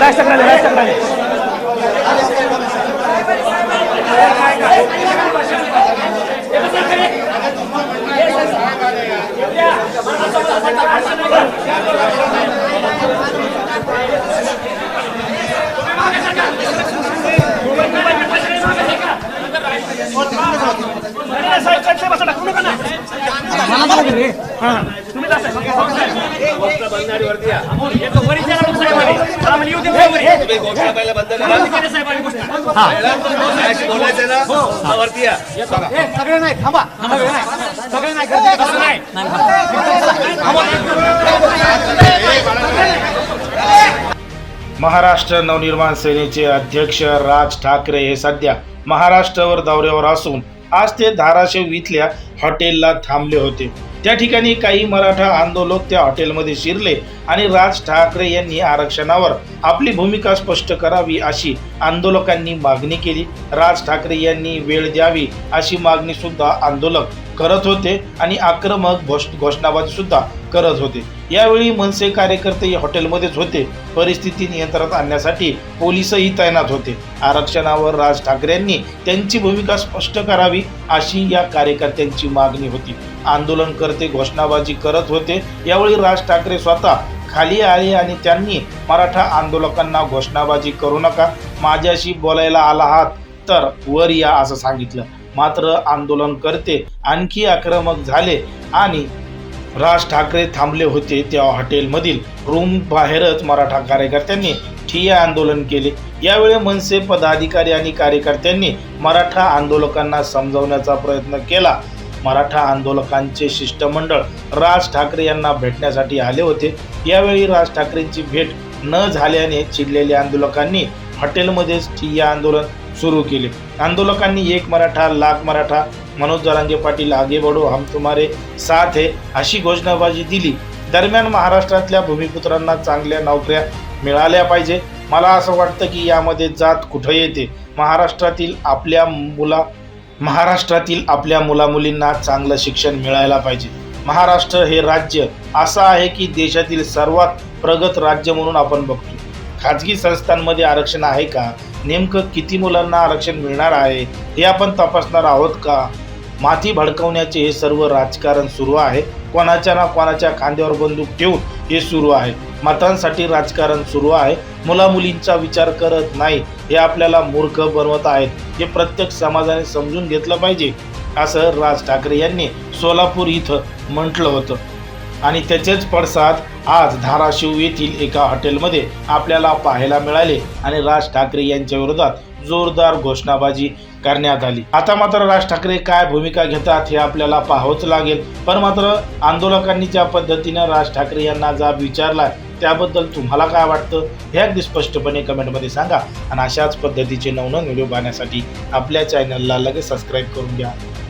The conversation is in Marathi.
राज ठाकरे राज ठाकरे साहेब साहेब साहेब असं टाकू नका ना. बोलायचं ना वरती या सगळे नाही थांबा सगळे नाही सगळे नाही कसं नाही महाराष्ट्र नवनिर्माण सेनेचे अध्यक्ष राज ठाकरे हे सध्या महाराष्ट्रावर दौऱ्यावर असून आज ते धाराशिव इथल्या हॉटेलला थांबले होते. त्या ठिकाणी काही मराठा आंदोलक त्या हॉटेलमध्ये शिरले आणि राज ठाकरे यांनी आरक्षणावर आपली भूमिका स्पष्ट करावी अशी आंदोलकांनी मागणी केली. राज ठाकरे यांनी वेळ द्यावी अशी मागणी सुद्धा आंदोलक करत होते आणि आक्रमक घोष घोषणाबाजीसुद्धा करत होते. यावेळी मनसे कार्यकर्ते हॉटेलमध्येच होते. परिस्थिती नियंत्रणात आणण्यासाठी पोलीसही तैनात होते. आरक्षणावर राज ठाकरेंनी त्यांची भूमिका स्पष्ट करावी अशी या कार्यकर्त्यांची मागणी होती. आंदोलनकर्ते घोषणाबाजी करत होते. यावेळी राज ठाकरे स्वतः खाली आले आणि त्यांनी मराठा आंदोलकांना घोषणाबाजी करू नका माझ्याशी बोलायला आला आहात तर वर या असं सांगितलं. मात्र आंदोलनकर्ते आणखी आक्रमक झाले आणि राज ठाकरे थांबले होते त्या हॉटेलमधील रूम बाहेरच मराठा कार्यकर्त्यांनी ठिय्या आंदोलन केले. यावेळी मनसे पदाधिकारी आणि कार्यकर्त्यांनी मराठा आंदोलकांना समजवण्याचा प्रयत्न केला. मराठा आंदोलकांचे शिष्टमंडळ राज ठाकरे यांना भेटण्यासाठी आले होते. यावेळी राज ठाकरेंची भेट न झाल्याने चिडलेल्या आंदोलकांनी हॉटेलमध्येच ठिय्या आंदोलन सुरू केले. आंदोलकांनी एक मराठा लाख मराठा मनोज जरांगे पाटील आगे बडो हम तुम्हारे साथ हे अशी घोषणाबाजी दिली. दरम्यान महाराष्ट्रातल्या भूमिपुत्रांना चांगल्या नोकऱ्या मिळाल्या पाहिजे. मला असं वाटतं की यामध्ये जात कुठं येते? महाराष्ट्रातील आपल्या मुला महाराष्ट्रातील आपल्या मुलामुलींना चांगलं शिक्षण मिळायला पाहिजे. महाराष्ट्र हे राज्य असं आहे की देशातील सर्वात प्रगत राज्य म्हणून आपण बघतो. खाजगी संस्थांमध्ये आरक्षण आहे का? नेमकं किती मुलांना आरक्षण मिळणार आहे? हे आपण तपासणार आहोत का? माती भडकवण्याचे हे सर्व राजकारण सुरू आहे. कोणाच्या ना कोणाच्या खांद्यावर बंदूक ठेवून हे सुरू आहे. मतांसाठी राजकारण सुरू आहे. मुलामुलींचा विचार करत नाही. हे आपल्याला मूर्ख बनवत आहेत. हे प्रत्येक समाजाने समजून घेतलं पाहिजे असं राज ठाकरे यांनी सोलापूर इथं म्हटलं होतं. आणि त्याचेच पडसाद आज धाराशिव येथील एका हॉटेलमध्ये आपल्याला पाहायला मिळाले आणि राज ठाकरे यांच्या विरोधात जोरदार घोषणाबाजी करण्यात आली. आता मात्र राज ठाकरे काय भूमिका घेतात हे आपल्याला पाहावंच लागेल. पण मात्र आंदोलकांनी ज्या पद्धतीनं राज ठाकरे यांना जाब विचारला त्याबद्दल तुम्हाला काय वाटतं? हे अगदी स्पष्टपणे कमेंटमध्ये सांगा. आणि अशाच पद्धतीचे नवनवीन व्हिडिओ पाहण्यासाठी आपल्या चॅनलला लगेच सबस्क्राईब करून घ्या.